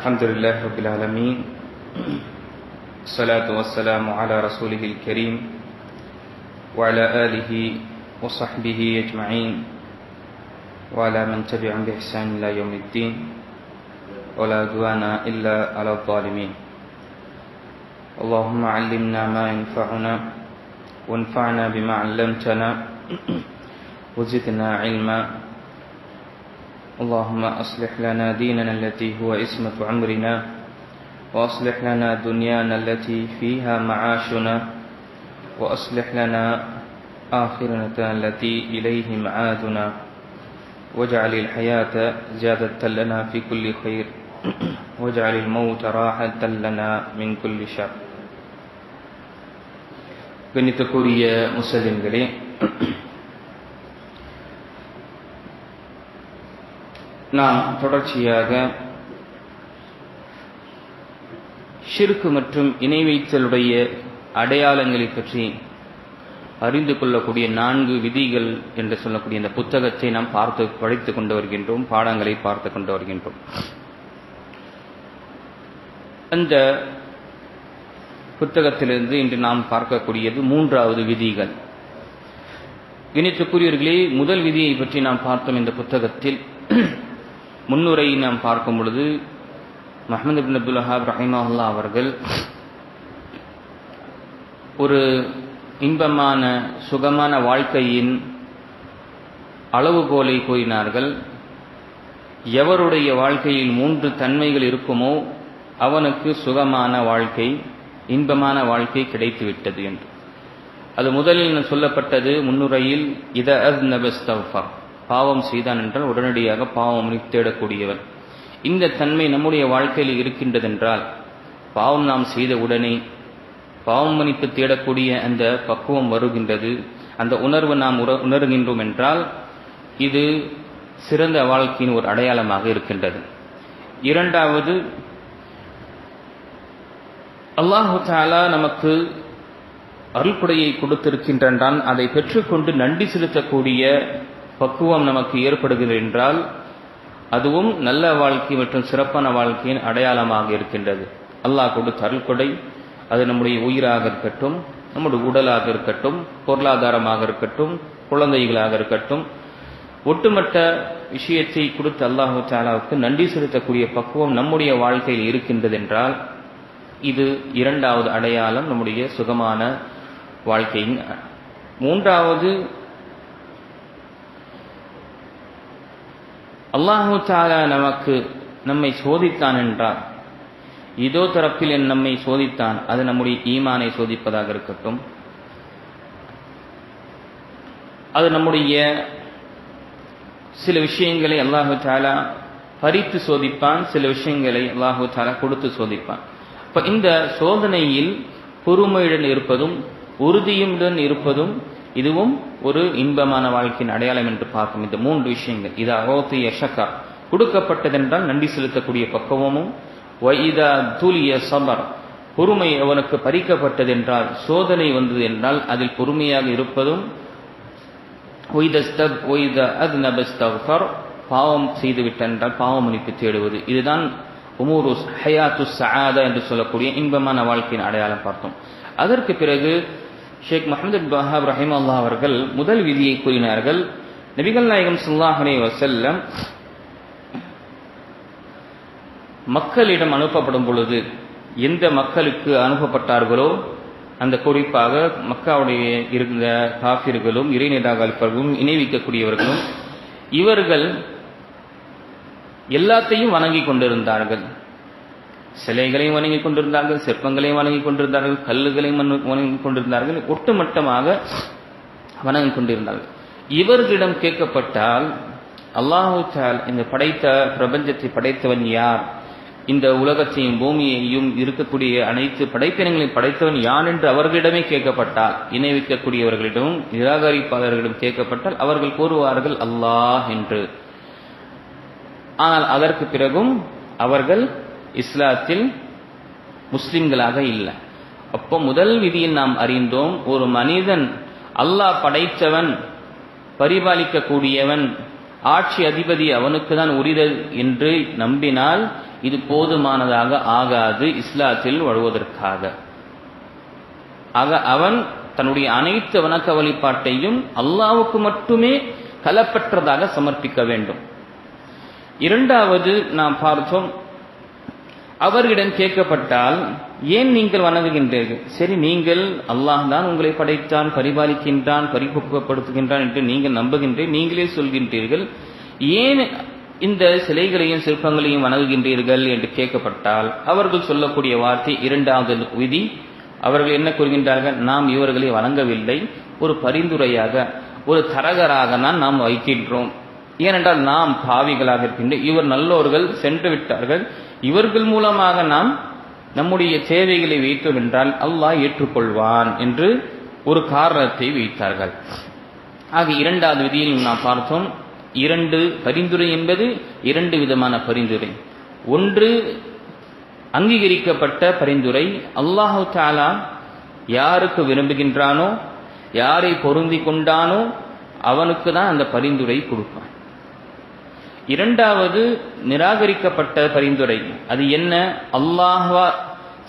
الحمد لله رب العالمين. الصلاة والسلام على رسوله الكريم وعلى آله وصحبه أجمعين. وعلى من تبعهم بإحسان إلى يوم الدين. ولا عدوان إلا على الظالمين. اللهم علمنا ما ينفعنا وانفعنا بما علمتنا. وزدنا علما. اللهم أصلح لنا ديننا التي هو اسمة عمرنا وأصلح لنا دنيانا التي فيها معاشنا وأصلح لنا آخرتنا التي إليه معادنا واجعل الحياة زيادة لنا في كل خير واجعل الموت راحة لنا من كل شر கணித்துக்குரிய முஸ்லிம்களே நாம் தொடர்ச்சியாக ஷிர்கு மற்றும் இணை வைத்தலுடைய அடையாளங்களை பற்றி அறிந்து கொள்ளக்கூடிய நான்கு விதிகள் என்று சொல்லக்கூடிய இந்த புத்தகத்தை நாம் பார்த்து படித்துக் கொண்டு வருகின்றோம் பாடங்களை பார்த்து கொண்டு வருகின்றோம். அந்த புத்தகத்திலிருந்து இன்று நாம் பார்க்கக்கூடியது மூன்றாவது விதிகள். இணைத்துக்குரியவர்களே முதல் விதியை பற்றி நாம் பார்த்தோம் இந்த புத்தகத்தில். முன்னுரையை நாம் பார்க்கும் பொழுது மஹமது பின் அப்துல் ஹாப் ரஹிமஹல்லா அவர்கள் ஒரு இன்பமான சுகமான வாழ்க்கையின் அளவுகோலை கூறினார்கள். எவருடைய வாழ்க்கையில் மூன்று தன்மைகள் இருக்குமோ அவனுக்கு சுகமான வாழ்க்கை இன்பமான வாழ்க்கை கிடைத்துவிட்டது என்று. அது முதலில் சொல்லப்பட்டது முன்னுரையில் இத அஸ் நபஸ்தஃபா பாவம் செய்தான் என்றால் உடனடியாக பாவம் தேடக்கூடியவர். இந்த தன்மை நம்முடைய வாழ்க்கையில் இருக்கின்றதென்றால் பாவம் நாம் செய்த உடனே பாவம் மன்னிப்பு தேடக்கூடிய அந்த பக்குவம் வருகின்றது. அந்த உணர்வு நாம் உணர்கின்றோம் என்றால் இது சிறந்த வாழ்க்கையின் ஒரு அடையாளமாக இருக்கின்றது. இரண்டாவது அல்லாஹு தாலா நமக்கு அருள்படையை கொடுத்திருக்கின்றான் அதை பெற்றுக்கொண்டு நன்றி செலுத்தக்கூடிய பக்குவம் நமக்கு ஏற்படுகிறது என்றால் அதுவும் நல்ல வாழ்க்கை மற்றும் சிறப்பான வாழ்க்கையின் அடையாளமாக இருக்கின்றது. அல்லாஹ் கொடுத்த அருள்கொடை அது நம்முடைய உயிராக இருக்கட்டும் நம்முடைய உடலாக இருக்கட்டும் பொருளாதாரமாக இருக்கட்டும் குழந்தைகளாக இருக்கட்டும். ஒட்டுமொத்த விஷயத்தை கொடுத்து அல்லாஹு தாலாவுக்கு நன்றி செலுத்தக்கூடிய பக்குவம் நம்முடைய வாழ்க்கையில் இருக்கின்றது என்றால் இது இரண்டாவது அடையாளம் நம்முடைய சுகமான வாழ்க்கையின். மூன்றாவது அல்லாஹு தாலா நமக்கு நம்மை சோதித்தான் என்றால் இதோ தரப்பில் என் நம்மை சோதித்தான். அது நம்முடைய ஈமானை சோதிப்பதாக இருக்கட்டும். அது நம்முடைய சில விஷயங்களை அல்லாஹு தாலா பறித்து சோதிப்பான் சில விஷயங்களை அல்லாஹு தாலா கொடுத்து சோதிப்பான். இப்போ இந்த சோதனையில் பொறுமையுடன் இருப்பதும் உறுதியுடன் இருப்பதும் இதுவும் ஒரு இன்பமான வாழ்க்கையின் அடையாளம் என்று பார்க்கும் இந்த மூன்று விஷயங்கள். இது அகோத்து யஷக்கா கொடுக்கப்பட்டதென்றால் நன்றி செலுத்தக்கூடிய பக்குவமும் வைதா தூலிய சபர். பொறுமை அவனுக்கு பறிக்கப்பட்டதென்றால் சோதனை வந்தது என்றால் அதில் பொறுமையாக இருப்பதும் பாவம் செய்துவிட்டென்றால் பாவம் மன்னிப்பு தேடுவது. இதுதான் உமூரு ஹயாத்து சஹாதா என்று சொல்லக்கூடிய இன்பமான வாழ்க்கையின் அடையாளம் பார்த்தோம். அதற்கு பிறகு ஷேக் முகமது பஹாப் ரஹிம் அல்லா அவர்கள் முதல் விதியை கூறினார்கள். நபிகள் நாயகம் சுல்லாஹனே வசல்லம் மக்களிடம் அனுப்பப்படும் பொழுது எந்த மக்களுக்கு அனுப்பப்பட்டார்களோ அந்த குறிப்பாக மக்காவுடைய இருந்த காஃபிர்களும் இறைநிராகல்பர்களும் இணைவிக்கக்கூடியவர்களும் இவர்கள் எல்லாத்தையும் வணங்கி கொண்டிருந்தார்கள். சிலைகளையும் வணங்கி கொண்டிருந்தார்கள் சிற்பங்களையும் வணங்கி கொண்டிருந்தார்கள் கல்லுகளையும் வணங்கி கொண்டிருந்தார்கள் ஒட்டுமொத்தமாக வணங்கி கொண்டிருந்தார்கள். இவர்களிடம் கேட்கப்பட்டால் அல்லாஹு இந்த படைத்த பிரபஞ்சத்தை படைத்தவன் யார்? இந்த உலகத்தையும் பூமியையும் இருக்கக்கூடிய அனைத்து படைப்பினங்களையும் படைத்தவன் யான் என்று அவர்களிடமே கேட்கப்பட்டால் இணைவிக்கக்கூடியவர்களிடம் நிராகரிப்பாளர்களிடம் கேட்கப்பட்டால் அவர்கள் கூறுவார்கள் அல்லாஹ் என்று. ஆனால் அதற்கு பிறகும் அவர்கள் இஸ்லாத்தில் முஸ்லிம்களாக இல்லை. அப்போ முதல் விதியில் நாம் அறிந்தோம் ஒரு மனிதன் அல்லாஹ் படைத்தவன் பரிபாலிக்கக்கூடியவன் ஆட்சி அதிபதி அவனுக்கு தான் உரிதல் என்று நம்பினால் இது போதுமானதாக ஆகாது இஸ்லாத்தில் வழுவதற்காக. ஆக அவன் தன்னுடைய அனைத்து வணக்க வழிபாட்டையும் அல்லாவுக்கு மட்டுமே கலப்பற்றதாக சமர்ப்பிக்க வேண்டும். இரண்டாவது நாம் பார்த்தோம் அவர்களிடம் கேட்கப்பட்டால் ஏன் நீங்கள் வணங்குகின்றீர்கள்? சரி நீங்கள் அல்லாஹ் தான் உங்களை படைத்தான் பரிபாலிக்கின்றான் பரிபக்குவப்படுத்துகின்றான் என்று நீங்கள் நம்புகின்றேன் நீங்களே சொல்கின்றீர்கள். ஏன் இந்த சிலைகளையும் சிற்பங்களையும் வணங்குகின்றீர்கள்? என்று கேட்கப்பட்டால் அவர்கள் சொல்லக்கூடிய வார்த்தை இரண்டாவது விதி. அவர்கள் என்ன கூறுகின்றார்கள்? நாம் இவர்களை வணங்கவில்லை. ஒரு பரிந்துரையாக ஒரு தரகராக தான் நாம் வைக்கின்றோம். ஏனென்றால் நாம் பாவிகளாக இருக்கின்ற இவர் நல்லோர்கள் சென்று விட்டார்கள். இவர்கள் மூலமாக நாம் நம்முடைய தேவைகளை வைத்தோம் என்றால் அல்லாஹ் ஏற்றுக்கொள்வான் என்று ஒரு காரணத்தை வைத்தார்கள். ஆக இரண்டாவது விதியில் நாம் பார்த்தோம். இரண்டு பரிந்துரை என்பது இரண்டு விதமான பரிந்துரை. ஒன்று அங்கீகரிக்கப்பட்ட பரிந்துரை. அல்லாஹு தாலா யாருக்கு விரும்புகின்றானோ யாரை பொருந்தி கொண்டானோ அவனுக்கு தான் அந்த பரிந்துரை கொடுப்பான். இரண்டாவது நிராகரிக்கப்பட்ட பரிந்துரை. அது என்ன? அல்லாஹ்வா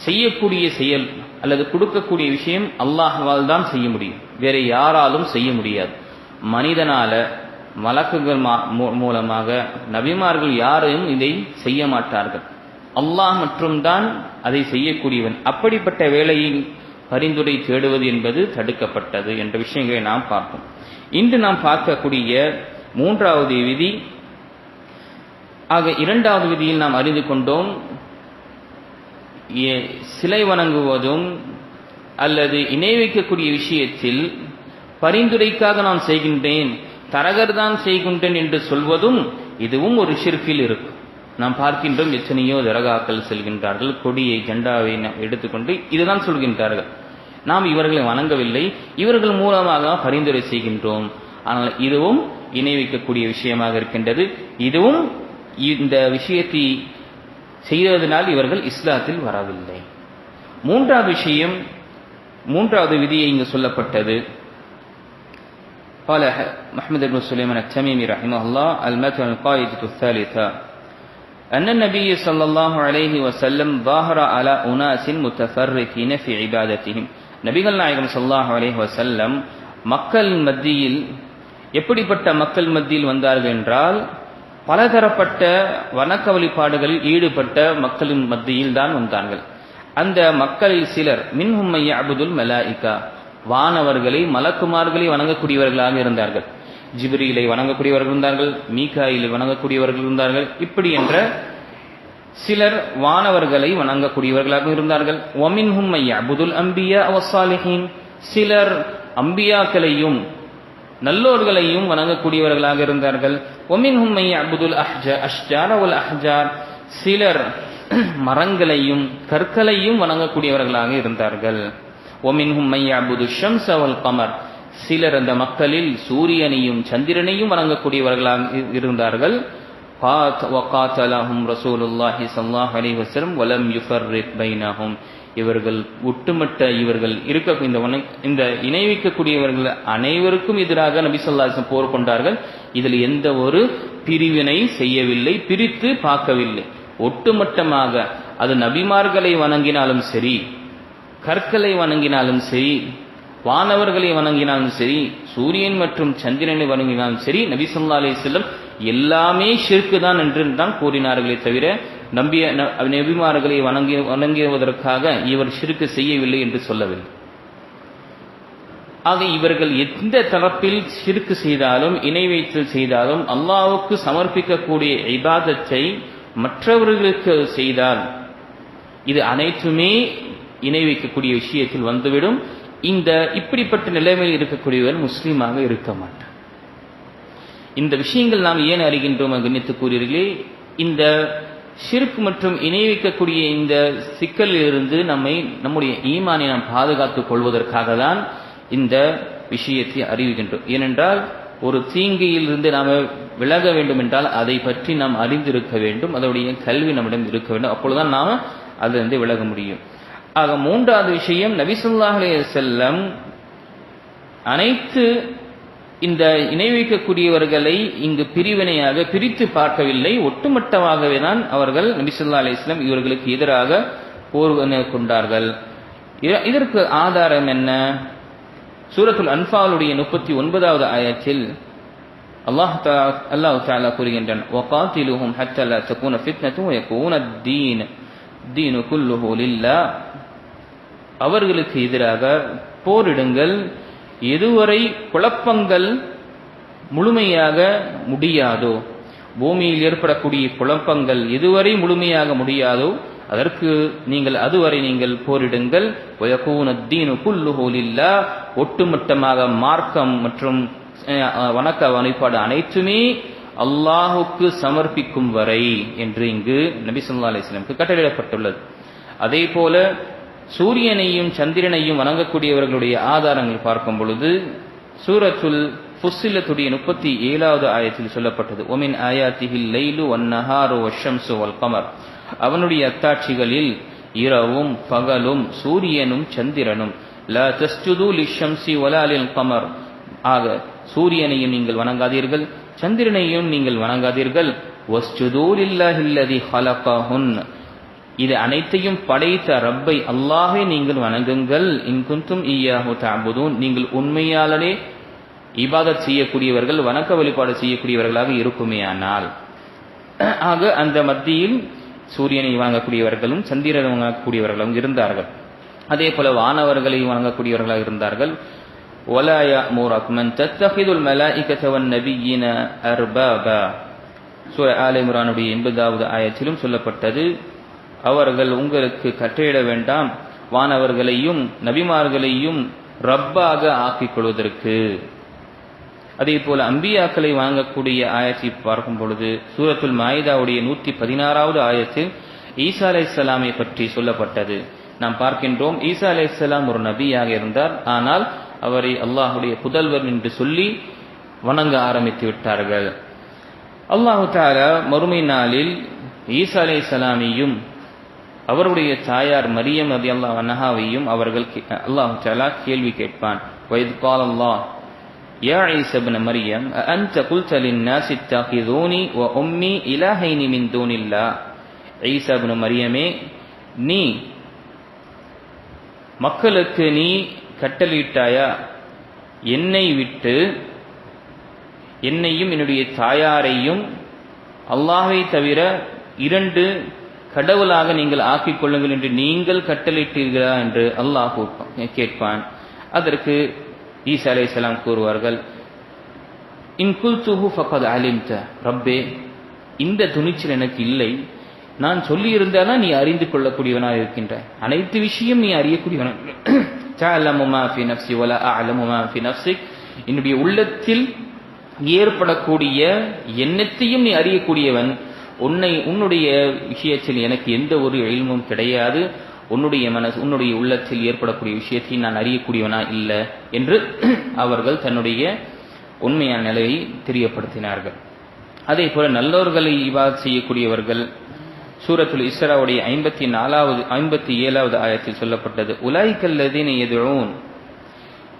செய்யக்கூடிய செயல் அல்லது கொடுக்கக்கூடிய விஷயம் அல்லாஹ்வால் தான் செய்ய முடியும். வேற யாராலும் செய்ய முடியாது. மனிதனால மலக்குகள் மூலமாக நபிமார்கள் யாரையும் இதை செய்ய மாட்டார்கள். அல்லாஹ் மட்டும்தான் அதை செய்யக்கூடியவன். அப்படிப்பட்ட வேலையில் பரிந்துரை தேடுவது என்பது தடுக்கப்பட்டது என்ற விஷயங்களை நாம் பார்ப்போம். இன்று நாம் பார்க்கக்கூடிய மூன்றாவது விதி ஆக இரண்டாவது விதியில் நாம் அறிந்து கொண்டோம் சிலை வணங்குவதும் அல்லது இணை வைக்கக்கூடிய விஷயத்தில் பரிந்துரைக்காக நான் செய்கின்றேன் தரகர் தான் செய்கின்றேன் என்று சொல்வதும் இதுவும் ஒரு ஷிர்கில் இருக்கும். நாம் பார்க்கின்றோம் எத்தனையோ தரகாக்கள் செல்கின்றார்கள் கொடியை ஜெண்டாவை எடுத்துக்கொண்டு இதுதான் சொல்கின்றார்கள். நாம் இவர்களை வணங்கவில்லை இவர்கள் மூலமாக பரிந்துரை செய்கின்றோம். ஆனால் இதுவும் இணை வைக்கக்கூடிய விஷயமாக இருக்கின்றது இதுவும் இந்த விஷயத்தை செய்ததினால் இவர்கள் இஸ்லாத்தில் வரவில்லை மூன்றாவது விஷயம் மூன்றாவது விதியை இங்கு சொல்லப்பட்டது قال محمد بن سليمان التميمي رحمه الله المتن القاعدة الثالثة أن النبي صلى الله عليه وسلم ظاهر على أناس متفرقين في عبادتهم நபிகள் நாயகம் சல்லாஹ் அலேஹ் வசல்லம் மக்கள் மத்தியில் எப்படிப்பட்ட மக்கள் மத்தியில் வந்தார்கள் என்றால் பலதரப்பட்ட வணக்க வழிபாடுகளில் ஈடுபட்ட மக்களின் மத்தியில் தான் வந்தார்கள். அந்த மக்களில் சிலர் மின்ஹும்மைய அபுதுல் மலாயிகா. வானவர்களை மலக்குமார்களை வணங்கக்கூடியவர்களாக இருந்தார்கள். ஜிப்ரீலை வணங்கக்கூடியவர்கள் இருந்தார்கள் மீகாயிலை வணங்கக்கூடியவர்கள் இருந்தார்கள். இப்படி என்ற சிலர் வானவர்களை வணங்கக்கூடியவர்களாக இருந்தார்கள். ஒமின்ஹும் அபுதுல் அம்பியா அவசாலிஹின் சிலர் அம்பியாக்களையும் நல்லோர்களையும் வணங்கக்கூடியவர்களாக இருந்தார்கள். ஒமின் ஒமின்ஹும் அபுதுல் அஹ்ஜ அஷ்ஜார் அவுல் அஹ்ஜார் சிலர் மரங்களையும் கற்களையும் வணங்கக்கூடியவர்களாக இருந்தார்கள். ஒமின் ஒமின்ஹும் அபுது ஷம்ஸ் அவல் கமர் சிலர் அந்த மக்களில் சூரியனையும் சந்திரனையும் வணங்கக்கூடியவர்களாக இருந்தார்கள். வகாத்தலஹும் ரசூலுல்லாஹி ஸல்லல்லாஹு அலைஹி வஸல்லம் வலம் யுஃபர்ரிக் பைனாகும் இவர்கள் ஒட்டுமொத்த இவர்கள் இருக்க இந்த இந்த இணைவிக்கக்கூடியவர்கள் அனைவருக்கும் எதிராக நபி சொல்லாசம் போர் கொண்டார்கள். இதில் எந்த ஒரு பிரிவினை செய்யவில்லை பிரித்து பார்க்கவில்லை. ஒட்டுமொத்தமாக அது நபிமார்களை வணங்கினாலும் சரி கற்களை வணங்கினாலும் சரி வானவர்களை வணங்கினாலும் சரி சூரியன் மற்றும் சந்திரனை வணங்கினாலும் சரி நபி சொல்லா அலி செல்லம் எல்லாமே ஷிர்க்கு தான் என்று தான் கூறினார்களே தவிர நம்பிய நபிமார்களை வணங்கி வணங்குவதற்காக இவர் ஷிர்க்கு செய்யவில்லை என்று சொல்லவில்லை. ஆக இவர்கள் எந்த தரப்பில் சிறுக்கு செய்தாலும் இணை வைத்தல் செய்தாலும் அல்லாவுக்கு சமர்ப்பிக்கக்கூடிய இபாதத்தை மற்றவர்களுக்கு செய்தால் இது அனைத்துமே இணை வைக்கக்கூடிய விஷயத்தில் வந்துவிடும். இந்த இப்படிப்பட்ட நிலைமையில் இருக்கக்கூடியவர் முஸ்லீமாக இருக்க மாட்டார் இந்த விஷயங்கள் நாம் ஏன் அறிகின்றோம் கண்ணித்து கூறுகிறீர்களே? இந்த ஷிர்க் மற்றும் இணை வைக்கக்கூடிய இந்த சிக்கலில் இருந்து நம்மை நம்முடைய ஈமானை நாம் பாதுகாத்துக் கொள்வதற்காக தான் இந்த விஷயத்தை அறிவுகின்றோம் ஏனென்றால் ஒரு தீங்கையிலிருந்து நாம் விலக வேண்டும் என்றால் அதை பற்றி நாம் அறிந்திருக்க வேண்டும். அதனுடைய கல்வி நம்மிடம் இருக்க வேண்டும். அப்பொழுதுதான் நாம் அதிலிருந்து விலக முடியும். ஆக மூன்றாவது விஷயம் நபிசுல்லாஹ் செல்லம் அனைத்து இந்த இணை வைக்கக்கூடியவர்களை இங்கு பிரிவினையாக பிரித்து பார்க்கவில்லை. ஒட்டுமொத்தமாகவே தான் அவர்கள் நபிசுல்லா அலிஸ்லாம் இவர்களுக்கு எதிராக போர் கொண்டார்கள். இதற்கு ஆதாரம் என்ன? சூரத்துல் அன்பாலுடைய முப்பத்தி ஒன்பதாவது ஆயத்தில் அல்லாஹ் அல்லாஹ் தாலா கூறுகின்றன ஒகாத்திலுஹும் ஹத்தலா தகுன ஃபித்னத்தும் யகூன தீன் தீனு குல்லுஹு லில்லா அவர்களுக்கு எதிராக போரிடுங்கள். எதுவரை குழப்பங்கள் முழுமையாக முடியாதோ பூமியில் ஏற்படக்கூடிய குழப்பங்கள் எதுவரை முழுமையாக முடியாதோ அதற்கு நீங்கள் அதுவரை நீங்கள் போரிடுங்கள். குல்லுஹோலில்லா ஒட்டுமொத்தமாக மார்க்கம் மற்றும் வணக்க வழிபாடு அனைத்துமே அல்லாஹுக்கு சமர்ப்பிக்கும் வரை என்று இங்கு நபி சொல்லா அலிஸ்லாமுக்கு கட்டளையிடப்பட்டுள்ளது. அதே போல சூரியனையும் சந்திரனையும் வணங்கக்கூடியவர்களுடைய ஆதாரங்கள் பார்க்கும் பொழுது சூரத்துல் ஃபுஸ்ஸிலத்துடைய முப்பத்தி ஏழாவது ஆயத்தில் சொல்லப்பட்டது ஒமின் ஆயாத்திகில் லைலு வன்னஹாரு வஷம்சு வல் கமர். அவனுடைய அத்தாட்சிகளில் இரவும் பகலும் சூரியனும் சந்திரனும். ல தஸ்ஜுது லிஷம்சி வலாலில் கமர். ஆக சூரியனையும் நீங்கள் வணங்காதீர்கள் சந்திரனையும் நீங்கள் வணங்காதீர்கள். வஸ்ஜுது இல்லாஹில்லதி ஹலகஹுன். இது அனைத்தையும் படைத்த ரப்பை அல்லாஹை நீங்கள் வணங்குங்கள் இன்குந்தும் ஈயாஹு தஅபுதூன் நீங்கள் உண்மையாளனே இபாதத் செய்யக்கூடியவர்கள் வணக்க வழிபாடு செய்யக்கூடியவர்களாக இருக்குமேயானால் ஆக அந்த மத்தியில் சூரியனை வணங்கக்கூடியவர்களும் சந்திரனை வணங்கக்கூடியவர்களும் இருந்தார்கள் அதே போல வானவர்களை வணங்கக்கூடியவர்களாக இருந்தார்கள் ولا يأمركم أن تتخذوا الملائكة والنبيين أربابا சூர ஆல இம்ரானுடைய எண்பதாவது ஆயத்திலும் சொல்லப்பட்டது அவர்கள் உங்களுக்கு கட்டளையிட வேண்டாம். வானவர்களையும் நபிமார்களையும் ரப்பாக ஆக்கிக் கொள்வதற்கு. அதே போல அம்பியாக்களை வாங்கக்கூடிய ஆயத்தை பார்க்கும் பொழுது சூரத்துல் மாயிதாவுடைய நூற்றி பதினாறாவது ஆயத்தில் ஈசா அலைஹிஸ்ஸலாமை பற்றி சொல்லப்பட்டது. நாம் பார்க்கின்றோம் ஈசா அலைஹிஸ்ஸலாம் ஒரு நபியாக இருந்தார். ஆனால் அவரை அல்லாஹுடைய புதல்வர் என்று சொல்லி வணங்க ஆரம்பித்து விட்டார்கள். அல்லாஹு தாரா மறுமை நாளில் ஈசா அலைஹிஸ்ஸலாமையும் அவருடைய தாயார் மரியம் ரதி அல்லாஹ் அனஹாவையும் அவர்கள் கே- அல்லாஹு தாலா கேள்வி கேட்பான் வயது கால் அல்லாஹ் يا عيسى ابن مريم أأنت قلت للناس اتخذوني وأمي إلهين من دون الله ஈசா இப்னு மரியமே நீ மக்களுக்கு நீ கட்டளையிட்டாயா என்னை விட்டு என்னையும் என்னுடைய தாயாரையும் அல்லாஹை தவிர இரண்டு கடவுளாக நீங்கள் ஆக்கிக் கொள்ளுங்கள் என்று நீங்கள் கட்டளையிட்டீர்களா என்று அல்லாஹ் கேட்பான். அதற்கு ஈசா அலைஹிஸ்ஸலாம் கூறுவார்கள் இன் குல்துஹு ஃபகத் அலிம்த ரப்பே இந்த துணிச்சல் எனக்கு இல்லை. நான் சொல்லியிருந்தாதான் நீ அறிந்து கொள்ளக்கூடியவனாக இருக்கின்ற அனைத்து விஷயம் நீ அறியக்கூடியவன தஅலமு ஃபி நஃப்ஸி வலா அஅலமு ஃபி என்னுடைய உள்ளத்தில் ஏற்படக்கூடிய எண்ணத்தையும் நீ அறியக்கூடியவன். உன்னை உன்னுடைய விஷயத்தில் எனக்கு எந்த ஒரு எழில்மும் கிடையாது. உன்னுடைய மனசு உன்னுடைய உள்ளத்தில் ஏற்படக்கூடிய விஷயத்தை நான் அறியக்கூடியவனா இல்லை என்று அவர்கள் தன்னுடைய உண்மையான நிலையை தெரியப்படுத்தினார்கள். அதே போல நல்லோர்களை இவா செய்யக்கூடியவர்கள் சூரத்துல் இஸ்ராவுடைய ஐம்பத்தி நாலாவது ஐம்பத்தி ஏழாவது ஆயத்தில் சொல்லப்பட்டது உலாய்கல்லதீன எதுவும்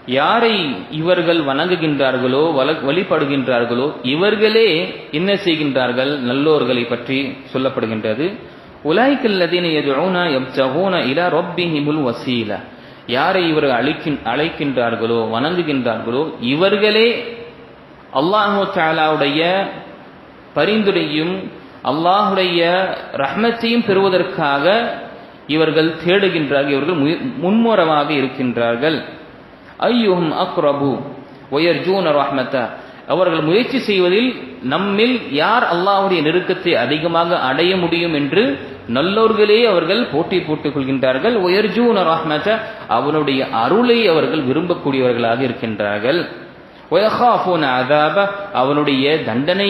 யாரை இவர்கள் வணங்குகின்றார்களோ வல- வழிபடுகின்றார்களோ இவர்களே என்ன செய்கின்றார்கள்? நல்லோர்களை பற்றி சொல்லப்படுகின்றது. உலாய்கல்லதீன எதுவுன எப்ஜகூன இலா ரொப்பிஹிமுல் வசீல. யாரை இவர்கள் அழைக்கின் அழைக்கின்றார்களோ வணங்குகின்றார்களோ இவர்களே அல்லாஹு தாலாவுடைய பரிந்துரையும் அல்லாஹுடைய ரஹ்மத்தையும் பெறுவதற்காக இவர்கள் தேடுகின்றார்கள் இவர்கள் முய- இருக்கின்றார்கள். ஐயும் அக்ரபு ஒயர்ஜூன் ரஹ்மத்தா. அவர்கள் முயற்சி செய்வதில் நம்மில் யார் அல்லாஹுடைய நெருக்கத்தை அதிகமாக அடைய முடியும் என்று நல்லோர்களே அவர்கள் போட்டி போட்டுக் கொள்கின்றார்கள். உயர்ஜூன் ரஹ்மத அவனுடைய அருளை அவர்கள் விரும்பக்கூடியவர்களாக இருக்கின்றார்கள். அதாப அவனுடைய தண்டனை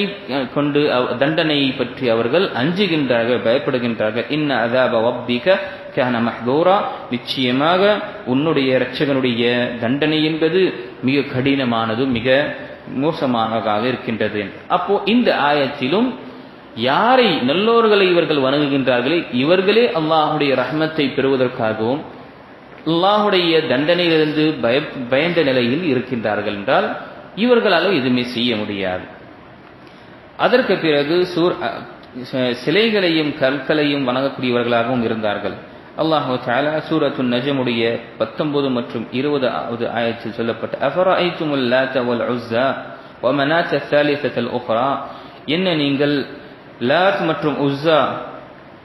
கொண்டு தண்டனை பற்றி அவர்கள் அஞ்சுகின்றார்கள் பயப்படுகின்றார்கள். இன்ன அதாப கஹன மஹ்தூரா நிச்சயமாக உன்னுடைய இரட்சகனுடைய தண்டனை என்பது மிக கடினமானதும் மிக மோசமானதாக இருக்கின்றது. அப்போ இந்த ஆயத்திலும் யாரை நல்லோர்களை இவர்கள் வணங்குகின்றார்களே? இவர்களே அல்லாஹுடைய ரஹ்மத்தை பெறுவதற்காகவும் அல்லாஹுடைய தண்டனையிலிருந்து பய பயந்த நிலையில் இருக்கின்றார்கள் என்றால் இவர்களால் எதுவுமே செய்ய முடியாது. அதற்கு பிறகு சூர் அ- சிலைகளையும் கற்களையும் வணங்கக்கூடியவர்களாகவும் இருந்தார்கள். அல்லாஹு தாலா சூரத்து நஜமுடைய பத்தொன்பது மற்றும் இருபதாவது ஆயத்தில் சொல்லப்பட்ட அஃபரஐத்துமுல் லாத்த வல் உஸ்ஸா வ சாலிசத்தல் ஸாலிஸத்தல் என்ன நீங்கள் லாத் மற்றும் உஸ்ஸா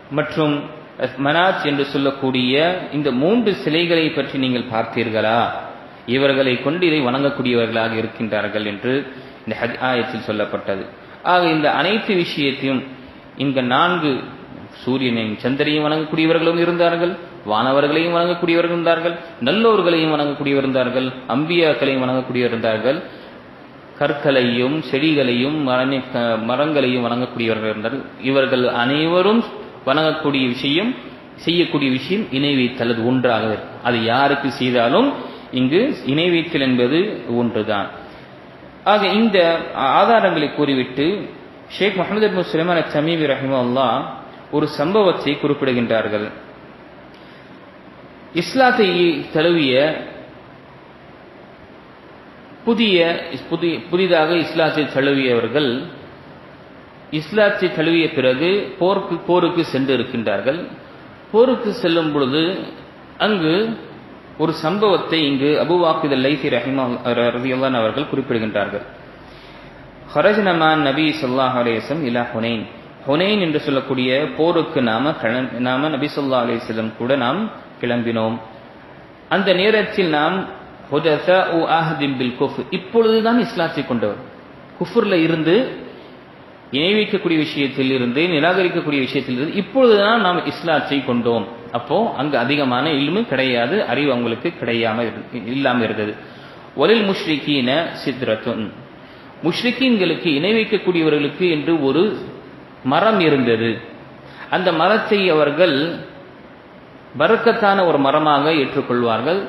மற்றும் மனாத் என்று சொல்லக்கூடிய இந்த மூன்று சிலைகளை பற்றி நீங்கள் பார்த்தீர்களா? இவர்களை கொண்டு இதை வணங்கக்கூடியவர்களாக இருக்கின்றார்கள் என்று இந்த ஹஜ் ஆயத்தில் சொல்லப்பட்டது. ஆக இந்த அனைத்து விஷயத்தையும் இங்க நான்கு சூரியனையும் சந்திரையும் வணங்கக்கூடியவர்களும் இருந்தார்கள் வானவர்களையும் வணங்கக்கூடியவர்கள் இருந்தார்கள் நல்லோர்களையும் வணங்கக்கூடியவர் இருந்தார்கள் அம்பியாக்களையும் வணங்கக்கூடியவர் இருந்தார்கள். கற்களையும் செடிகளையும் மரணி- மரங்களையும் வணங்கக்கூடியவர்கள் இருந்தார்கள். இவர்கள் அனைவரும் வணங்கக்கூடிய விஷயம் செய்யக்கூடிய விஷயம் இணை வைத்தல் அது ஒன்றாக இருக்கும். அது யாருக்கு செய்தாலும் இங்கு இணை வைத்தல் என்பது ஒன்றுதான். ஆக இந்த ஆதாரங்களை கூறிவிட்டு ஷேக் முகமது அபு சுலைமான் சமீபி ரஹிமல்லா ஒரு சம்பவத்தை குறிப்பிடுகின்றார்கள். இஸ்லாத்தை தழுவிய புதிய புதிய புதிதாக இஸ்லாத்தை தழுவியவர்கள் இஸ்லாத்தை தழுவிய பிறகு போருக்கு போருக்கு சென்று இருக்கின்றார்கள் போருக்கு செல்லும் பொழுது அங்கு ஒரு சம்பவத்தை இங்கு அபுவாக்கித் லைசி ரஹிமா ரதியல்லான் அவர்கள் குறிப்பிடுகின்றார்கள். ஹரஜ்னமான் நபி சொல்லாஹ் அலேசம் இலா ஹுனைன் ஹுனைன் என்று சொல்லக்கூடிய போருக்கு நாம நாம நபிசுல்லா சொல்லா கூட நாம் கிளம்பினோம். அந்த நேரத்தில் நாம் உ இப்பொழுதுதான் இஸ்லாத்தை கொண்டவர். குஃபுர்ல இருந்து இணை வைக்கக்கூடிய விஷயத்தில் இருந்து நிராகரிக்கக்கூடிய விஷயத்தில் இருந்து இப்பொழுதுதான் நாம் இஸ்லாத்தை கொண்டோம். அப்போ அங்கு அதிகமான இல்மு கிடையாது அறிவு அவங்களுக்கு கிடையாம இரு- இல்லாம இருந்தது. ஒலில் முஷ்ரிகீன சித்ரத்துன். முஷ்ரிக்கீன்களுக்கு இணை வைக்கக்கூடியவர்களுக்கு என்று ஒரு மரம் இருந்தது. அந்த மரத்தை அவர்கள் பரக்கத்தான ஒரு மரமாக ஏற்றுக்கொள்வார்கள்.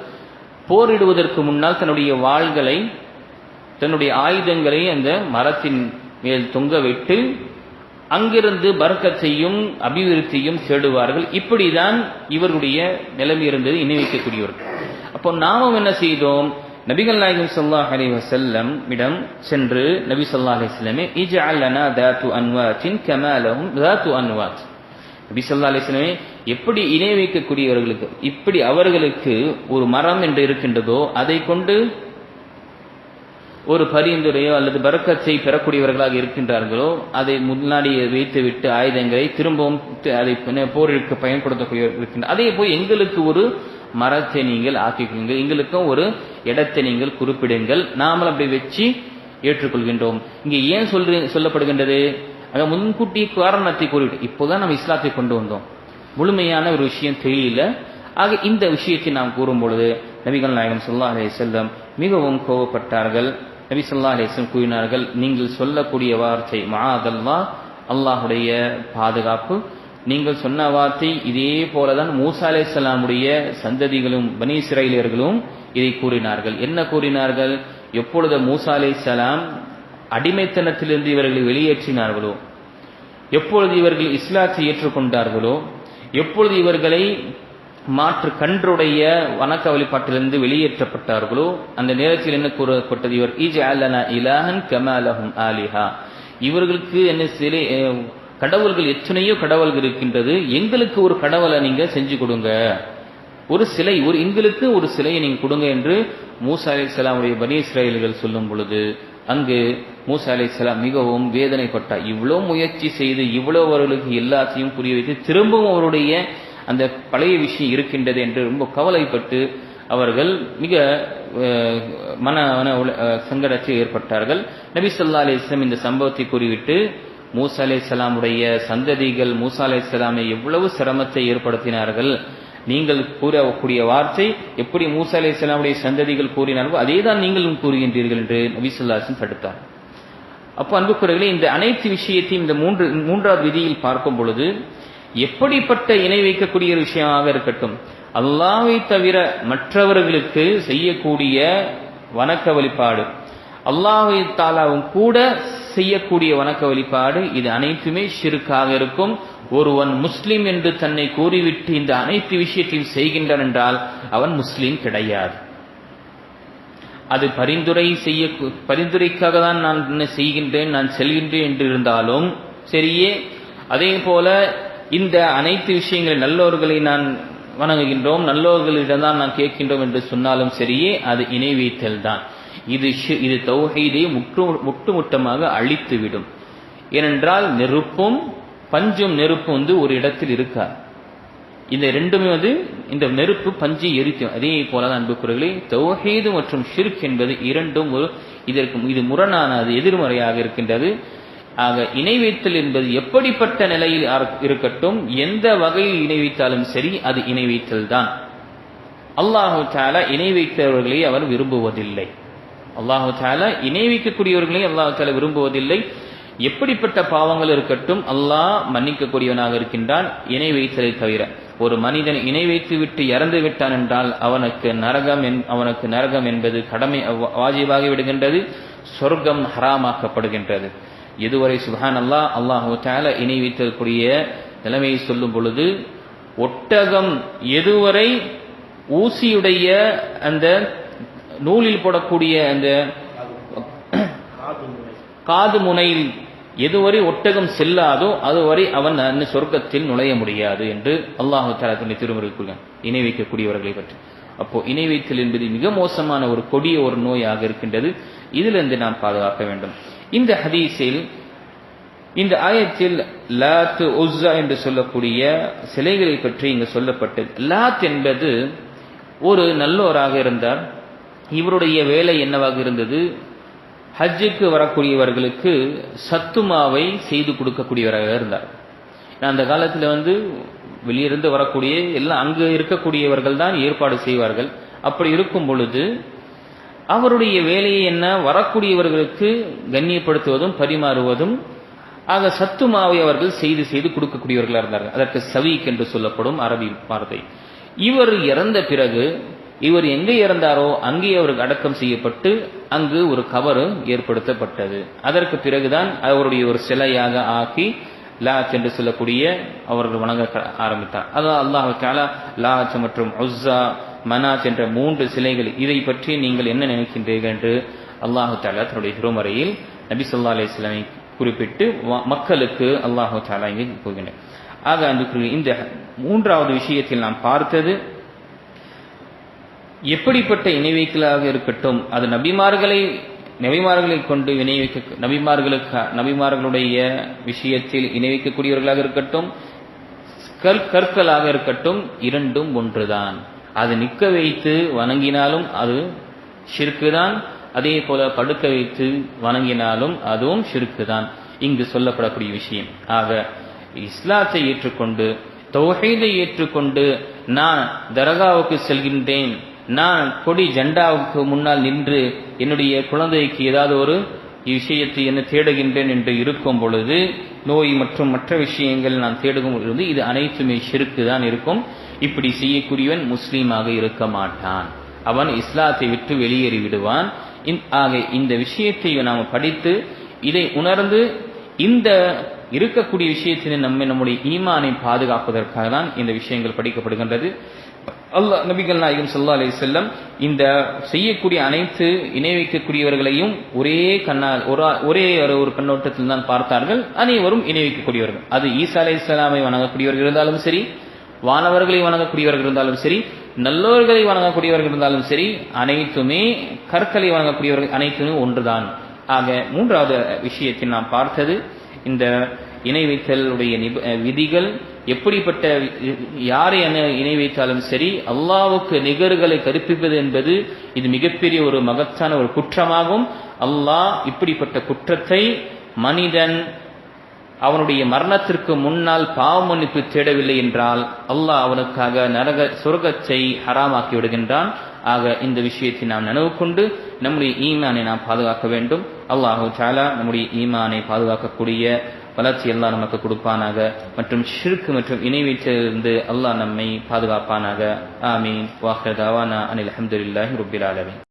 போரிடுவதற்கு முன்னால் தன்னுடைய வாள்களை தன்னுடைய ஆயுதங்களை அந்த மரத்தின் மேல் தொங்கவிட்டு அங்கிருந்து பறக்கத்தையும் அபிவிருத்தியும் தேடுவார்கள். இப்படிதான் இவர்களுடைய நிலைமை இருந்தது இணைவிக்கக்கூடியவர்கள் அப்போ நாமும் என்ன செய்தோம்? நபிகள் நாயகம் சொல்லா அலி வசல்லம் இடம் சென்று நபி சொல்லா அலைஹி வஸல்லமே இஜ்அல் தாத்து அன்வாத்தின் கமாலவும் தாத்து அன்வாத். நபி சொல்லா அலைஹி எப்படி இணை வைக்கக்கூடியவர்களுக்கு இப்படி அவர்களுக்கு ஒரு மரம் என்று இருக்கின்றதோ அதை கொண்டு ஒரு பரிந்துரையோ அல்லது பரக்கத்தை பெறக்கூடியவர்களாக இருக்கின்றார்களோ அதை முன்னாடி வைத்துவிட்டு ஆயுதங்களை திரும்பவும் அதை போரிற்கு போருக்கு பயன்படுத்தக்கூடிய இருக்கின்ற அதே போய் எங்களுக்கு ஒரு மரத்தை நீங்கள் ஆக்கிக்கொள்ளுங்கள். எங்களுக்கும் ஒரு இடத்தை நீங்கள் குறிப்பிடுங்கள். நாமல் அப்படி வச்சு ஏற்றுக்கொள்கின்றோம். இங்கே ஏன் சொல்ற சொல்லப்படுகின்றது? ஆக முன்கூட்டி காரணத்தை கூறிவிட்டு இப்போதான் நம்ம இஸ்லாத்தை கொண்டு வந்தோம். முழுமையான ஒரு விஷயம் தெரியல. ஆக இந்த விஷயத்தை நாம் கூறும் பொழுது நபிகள் நாயகம் சொல்லா அலே செல்லம் மிகவும் கோவப்பட்டார்கள். நபி சொல்லா அலைஹி கூறினார்கள் நீங்கள் சொல்லக்கூடிய வார்த்தை மஆதல்லா அல்லாஹுடைய பாதுகாப்பு நீங்கள் சொன்ன வார்த்தை இதே போலதான் மூசா அலைஹிஸ்ஸலாமுடைய சந்ததிகளும் பனி இஸ்ராயலியர்களும் இதை கூறினார்கள். என்ன கூறினார்கள்? எப்பொழுது மூசா சலாம் அடிமைத்தனத்திலிருந்து இவர்களை வெளியேற்றினார்களோ? எப்பொழுது இவர்கள் இஸ்லாத்தை ஏற்றுக்கொண்டார்களோ? எப்பொழுது இவர்களை மாற்று கன்றுடைய வணக்க வழிபாட்டிலிருந்து வெளியேற்றப்பட்டார்களோ? அந்த நேரத்தில் என்ன கூறப்பட்டது? இவர் இஜ் அலனா இலாஹன் கமாலஹும் ஆலிஹா. இவர்களுக்கு என்ன சிலை கடவுள்கள் எத்தனையோ கடவுள்கள் இருக்கின்றது. எங்களுக்கு ஒரு கடவுளை நீங்க செஞ்சு கொடுங்க. ஒரு சிலை ஒரு எங்களுக்கு ஒரு சிலையை நீங்க கொடுங்க என்று மூசா அலைஹிஸ்ஸலாமுடைய பனி இஸ்ரேல்கள் சொல்லும் பொழுது அங்கு மூசா அலைஹிஸ்ஸலாம் மிகவும் வேதனைப்பட்டார். இவ்வளோ முயற்சி செய்து இவ்வளோ அவர்களுக்கு எல்லாத்தையும் புரிய வைத்து திரும்பவும் அவருடைய அந்த பழைய விஷயம் இருக்கின்றது என்று ரொம்ப கவலைப்பட்டு அவர்கள் மிக மன மன சங்கடத்தில் ஏற்பட்டார்கள். நபி சொல்லா அலி இஸ்லாம் இந்த சம்பவத்தை கூறிவிட்டு மூசா அலைஹிஸ்ஸலாமுடைய சந்ததிகள் மூசா அலைஹிஸ்ஸலாமை எவ்வளவு சிரமத்தை ஏற்படுத்தினார்கள்? நீங்கள் கூறக்கூடிய வார்த்தை எப்படி மூசா அலைஹிஸ்ஸலாமுடைய சந்ததிகள் கூறினார்களோ அதே தான் நீங்களும் கூறுகின்றீர்கள் என்று நபிசுல்லாசன் தடுத்தார் அப்போ அன்புக்குறர்களே இந்த அனைத்து விஷயத்தையும் இந்த மூன்று மூன்றாவது விதியில் பார்க்கும் பொழுது எப்படிப்பட்ட இணை வைக்கக்கூடிய ஒரு விஷயமாக இருக்கட்டும் அல்லாவை தவிர மற்றவர்களுக்கு செய்யக்கூடிய வணக்க வழிபாடு அல்லாஹை தாலாவும் கூட செய்யக்கூடிய வணக்க வழிபாடு இது அனைத்துமே ஷிருக்காக இருக்கும். ஒருவன் முஸ்லீம் என்று தன்னை கூறிவிட்டு இந்த அனைத்து விஷயத்தையும் செய்கின்றான் என்றால் அவன் முஸ்லீம் கிடையாது. அது பரிந்துரை செய்ய பரிந்துரைக்காக தான் நான் என்ன செய்கின்றேன் நான் செல்கின்றேன் என்று இருந்தாலும் சரியே அதே போல இந்த அனைத்து விஷயங்கள் நல்லோர்களை நான் வணங்குகின்றோம் நல்லோர்களிடம் தான் நான் கேட்கின்றோம் என்று சொன்னாலும் சரியே அது இணை வைத்தல் தான். இது ஷி- இது தௌஹீதை முற்று முட்டுமுட்டமாக அழித்துவிடும். ஏனென்றால் நெருப்பும் பஞ்சும் நெருப்பும் வந்து ஒரு இடத்தில் இருக்காது. இந்த ரெண்டுமே வந்து இந்த நெருப்பு பஞ்சை எரிக்கும். அதே போல அன்புக்குறர்களே தௌஹீது மற்றும் ஷிர்க் என்பது இரண்டும் ஒரு இதற்கு இது முரணானது எதிர்மறையாக இருக்கின்றது. ஆக இணை வைத்தல் என்பது எப்படிப்பட்ட நிலையில் இருக்கட்டும் எந்த வகையில் இணை வைத்தாலும் சரி அது இணை வைத்தல் தான் அல்லாஹு தாலா இணை வைத்தவர்களை அவர் விரும்புவதில்லை. அல்லாஹு தாலா இணை வைக்கக்கூடியவர்களையும் அல்லாஹு தாலா விரும்புவதில்லை. எப்படிப்பட்ட பாவங்கள் இருக்கட்டும் அல்லாஹ் மன்னிக்கக்கூடியவனாக இருக்கின்றான் இணை வைத்தலை தவிர. ஒரு மனிதன் இணை வைத்து விட்டு இறந்து விட்டான் என்றால் அவனுக்கு நரகம் என்- அவனுக்கு நரகம் என்பது கடமை வாஜிபாகி விடுகின்றது சொர்க்கம் ஹராமாக்கப்படுகின்றது. இதுவரை சுஹான் அல்லாஹ் அல்லாஹு தாலா இணை வைத்தக்கூடிய நிலைமையை சொல்லும் பொழுது ஒட்டகம் எதுவரை ஊசியுடைய அந்த நூலில் போடக்கூடிய அந்த காது முனையில் எதுவரை ஒட்டகம் செல்லாதோ அதுவரை அவன் அந்த சொர்க்கத்தில் நுழைய முடியாது என்று அல்லாஹு தலத்தினை திருமுறை கூறுகிறான். இணை வைக்கக்கூடியவர்களை பற்றி. அப்போ இணை வைத்தல் என்பது மிக மோசமான ஒரு கொடிய ஒரு நோயாக இருக்கின்றது. இதிலிருந்து நாம் பாதுகாக்க வேண்டும். இந்த ஹதீஸில் இந்த ஆயத்தில் லாத் உஸ்ஸா என்று சொல்லக்கூடிய சிலைகளை பற்றி இங்கு சொல்லப்பட்டது லாத் என்பது ஒரு நல்லோராக இருந்தார். இவருடைய வேலை என்னவாக இருந்தது? ஹஜ்ஜுக்கு வரக்கூடியவர்களுக்கு சத்துமாவை செய்து கொடுக்கக்கூடியவராக இருந்தார். அந்த காலத்தில் வந்து வெளியிருந்து வரக்கூடிய எல்லாம் அங்கு இருக்கக்கூடியவர்கள் தான் ஏற்பாடு செய்வார்கள். அப்படி இருக்கும் பொழுது அவருடைய வேலையை என்ன? வரக்கூடியவர்களுக்கு கண்ணியப்படுத்துவதும் பரிமாறுவதும் ஆக சத்துமாவை அவர்கள் செய்து செய்து கொடுக்கக்கூடியவர்களாக இருந்தார்கள். அதற்கு சவீக் என்று சொல்லப்படும் அரபி வார்த்தை. இவர் இறந்த பிறகு இவர் எங்கே இறந்தாரோ அங்கே அவருக்கு அடக்கம் செய்யப்பட்டு அங்கு ஒரு கவரு ஏற்படுத்தப்பட்டது. அதற்கு பிறகுதான் அவருடைய ஒரு சிலையாக ஆக்கி லாச் என்று சொல்லக்கூடிய அவர்கள் வணங்க க- ஆரம்பித்தார். அதான் அல்லாஹ் தாலா லாச் மற்றும் உஸ்ஸா மனாஜ் என்ற மூன்று சிலைகள் இதை பற்றி நீங்கள் என்ன நினைக்கின்றீர்கள் என்று அல்லாஹு தாலா தன்னுடைய திருமறையில் நபி சொல்லா அலிஸ்லாமை குறிப்பிட்டு மக்களுக்கு அல்லாஹு தாலா இங்கே போகின்றனர் ஆக அந்த இந்த மூன்றாவது விஷயத்தில் நாம் பார்த்தது எப்படிப்பட்ட இணை வைக்கலாக இருக்கட்டும் அது நபிமார்களை நபிமார்களை கொண்டு இணை வைக்க நபிமார்களுக்கு நபிமார்களுடைய விஷயத்தில் இணை வைக்கக்கூடியவர்களாக இருக்கட்டும் கல் கற்களாக இருக்கட்டும் இரண்டும் ஒன்றுதான். அது நிற்க வைத்து வணங்கினாலும் அது ஷிர்க்கு தான் அதே போல படுக்க வைத்து வணங்கினாலும் அதுவும் ஷிர்க்கு தான் இங்கு சொல்லப்படக்கூடிய விஷயம். ஆக இஸ்லாத்தை ஏற்றுக்கொண்டு தௌஹீதை ஏற்றுக்கொண்டு நான் தரகாவுக்கு செல்கின்றேன் நான் கொடி ஜெண்டாவுக்கு முன்னால் நின்று என்னுடைய குழந்தைக்கு ஏதாவது ஒரு விஷயத்தை என்ன தேடுகின்றேன் என்று இருக்கும் பொழுது நோய் மற்றும் மற்ற விஷயங்கள் நான் தேடுகும் பொழுது இது அனைத்துமே ஷிருக்கு தான் இருக்கும். இப்படி செய்யக்கூடியவன் முஸ்லீமாக இருக்க மாட்டான். அவன் இஸ்லாத்தை விட்டு வெளியேறி விடுவான். ஆக இந்த விஷயத்தை நாம் படித்து இதை உணர்ந்து இந்த இருக்கக்கூடிய விஷயத்தினை நம்மை நம்முடைய ஈமானை பாதுகாப்பதற்காக தான் இந்த விஷயங்கள் படிக்கப்படுகின்றது. அல்லாஹ் நபிகள் நாயகம் சல்லா அலி செல்லம் இந்த செய்யக்கூடிய அனைத்து இணை வைக்கக்கூடியவர்களையும் ஒரே கண்ணால் ஒரே ஒரு ஒரு கண்ணோட்டத்தில் தான் பார்த்தார்கள். அனைவரும் இணை வைக்கக்கூடியவர்கள். அது ஈசா அலைஹிஸ்ஸலாமை வணங்கக்கூடியவர்கள் இருந்தாலும் சரி வானவர்களை வணங்கக்கூடியவர்கள் இருந்தாலும் சரி நல்லோர்களை வணங்கக்கூடியவர்கள் இருந்தாலும் சரி அனைத்துமே கற்களை வணங்கக்கூடியவர்கள் அனைத்துமே ஒன்றுதான். ஆக மூன்றாவது விஷயத்தில் நாம் பார்த்தது இந்த இணை வைத்தலுடைய நிப- விதிகள் எப்படிப்பட்ட யாரை அணை- இணை வைத்தாலும் சரி அல்லாவுக்கு நிகர்களை கற்பிப்பது என்பது இது மிகப்பெரிய ஒரு மகத்தான ஒரு குற்றமாகும். அல்லாஹ் இப்படிப்பட்ட குற்றத்தை மனிதன் அவனுடைய மரணத்திற்கு முன்னால் பாவ மன்னிப்பு தேடவில்லை என்றால் அல்லாஹ் அவனுக்காக நரக சொர்க்கத்தை ஹராமாக்கி விடுகின்றான். ஆக இந்த விஷயத்தை நாம் நினைவு கொண்டு நம்முடைய ஈமானை நாம் பாதுகாக்க வேண்டும். அல்லாஹு சாலா நம்முடைய ஈமானை பாதுகாக்கக்கூடிய வளர்ச்சி எல்லாம் நமக்கு கொடுப்பானாக மற்றும் ஷிர்க் மற்றும் இணை வீட்டிலிருந்து அல்லாஹ் நம்மை பாதுகாப்பானாக. ஆமீன். வாஹதாவானா அனில் அஹமதுல்லாஹி ருபில் ஆலமீன்.